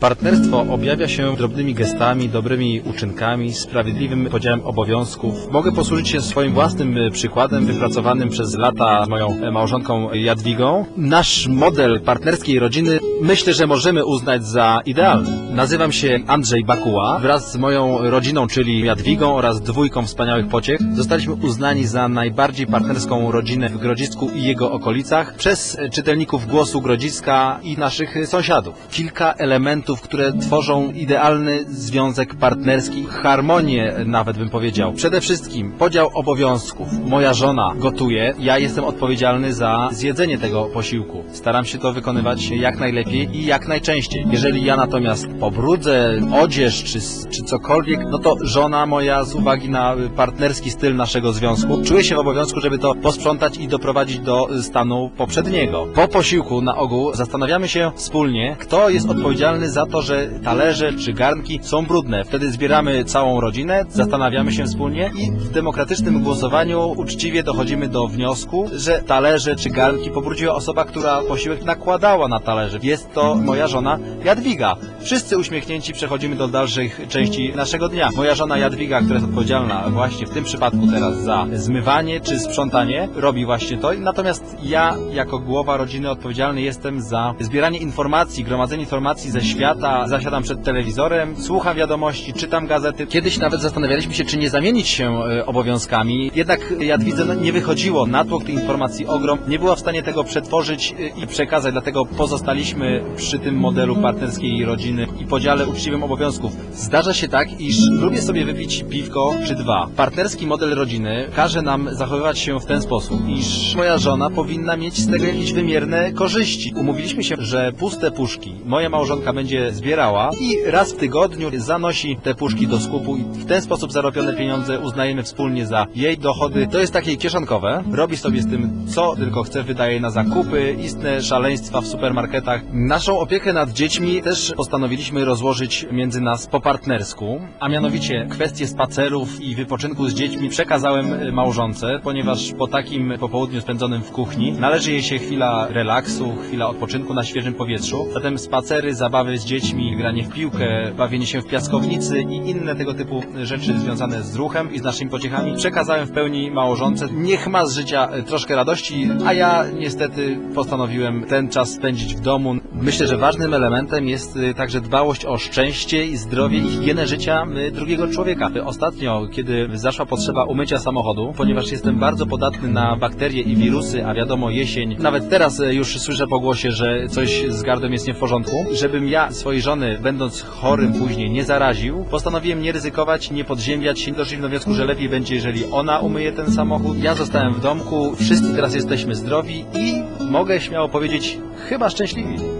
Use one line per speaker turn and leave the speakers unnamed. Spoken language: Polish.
Partnerstwo objawia się drobnymi gestami, dobrymi uczynkami, sprawiedliwym podziałem obowiązków. Mogę posłużyć się swoim własnym e, przykładem wypracowanym przez lata z moją e, małżonką Jadwigą. Nasz model partnerskiej rodziny myślę, że możemy uznać za idealny. Nazywam się Andrzej Bakuła. Wraz z moją rodziną, czyli Jadwigą oraz dwójką wspaniałych pociech, zostaliśmy uznani za najbardziej partnerską rodzinę w Grodzisku i jego okolicach przez czytelników Głosu Grodziska i naszych e, sąsiadów. Kilka elementów, które tworzą idealny związek partnerski, harmonię nawet bym powiedział. Przede wszystkim podział obowiązków. Moja żona gotuje, ja jestem odpowiedzialny za zjedzenie tego posiłku. Staram się to wykonywać jak najlepiej i jak najczęściej. Jeżeli ja natomiast pobrudzę odzież czy, czy cokolwiek, no to żona moja z uwagi na partnerski styl naszego związku czuje się w obowiązku, żeby to posprzątać i doprowadzić do stanu poprzedniego. Po posiłku na ogół zastanawiamy się wspólnie, kto jest odpowiedzialny za to, że talerze czy garnki są brudne. Wtedy zbieramy całą rodzinę, zastanawiamy się wspólnie i w demokratycznym głosowaniu uczciwie dochodzimy do wniosku, że talerze czy garnki pobrudziła osoba, która posiłek nakładała na talerze. Jest to moja żona Jadwiga. Wszyscy uśmiechnięci przechodzimy do dalszych części naszego dnia. Moja żona Jadwiga, która jest odpowiedzialna właśnie w tym przypadku teraz za zmywanie czy sprzątanie, robi właśnie to. Natomiast ja jako głowa rodziny odpowiedzialny jestem za zbieranie informacji, gromadzenie informacji ze świata. Zasiadam przed telewizorem, słucham wiadomości, czytam gazety. Kiedyś nawet zastanawialiśmy się, czy nie zamienić się e, obowiązkami. Jednak Jadwidze no, nie wychodziło. Natłok tych informacji ogrom. Nie była w stanie tego przetworzyć e, i przekazać, dlatego pozostaliśmy przy tym modelu partnerskiej rodziny i podziale uczciwym obowiązków. Zdarza się tak, iż lubię sobie wypić piwko czy dwa. Partnerski model rodziny każe nam zachowywać się w ten sposób, iż moja żona powinna mieć z tego jakieś wymierne korzyści. Umówiliśmy się, że puste puszki moja małżonka będzie zbierała i raz w tygodniu zanosi te puszki do skupu i w ten sposób zarobione pieniądze uznajemy wspólnie za jej dochody. To jest takie kieszonkowe. Robi sobie z tym co tylko chce, wydaje na zakupy, istne szaleństwa w supermarketach. Naszą opiekę nad dziećmi też postanowiliśmy rozłożyć między nas po partnersku, a mianowicie kwestie spacerów i wypoczynku z dziećmi przekazałem y, małżonce, ponieważ po takim popołudniu spędzonym w kuchni należy jej się chwila relaksu, chwila odpoczynku na świeżym powietrzu. Zatem spacery, zabawy z dziećmi, granie w piłkę, bawienie się w piaskownicy i inne tego typu rzeczy związane z ruchem i z naszymi pociechami przekazałem w pełni małżonce. Niech ma z życia y, troszkę radości, a ja niestety postanowiłem ten czas spędzić w domu. Myślę, że ważnym elementem jest y, także dbałość o szczęście i zdrowie i higienę życia y, drugiego człowieka. Ostatnio, kiedy zaszła potrzeba umycia samochodu, ponieważ jestem bardzo podatny na bakterie i wirusy, a wiadomo jesień, nawet teraz już słyszę po głosie, że coś z gardłem jest nie w porządku, żebym ja swojej żony, będąc chorym później, nie zaraził, postanowiłem nie ryzykować, nie podziębiać się, doszliśmy do wniosku, że lepiej będzie, jeżeli ona umyje ten samochód. Ja zostałem w domku, wszyscy teraz jesteśmy zdrowi i mogę śmiało powiedzieć, chyba szczęśliwi.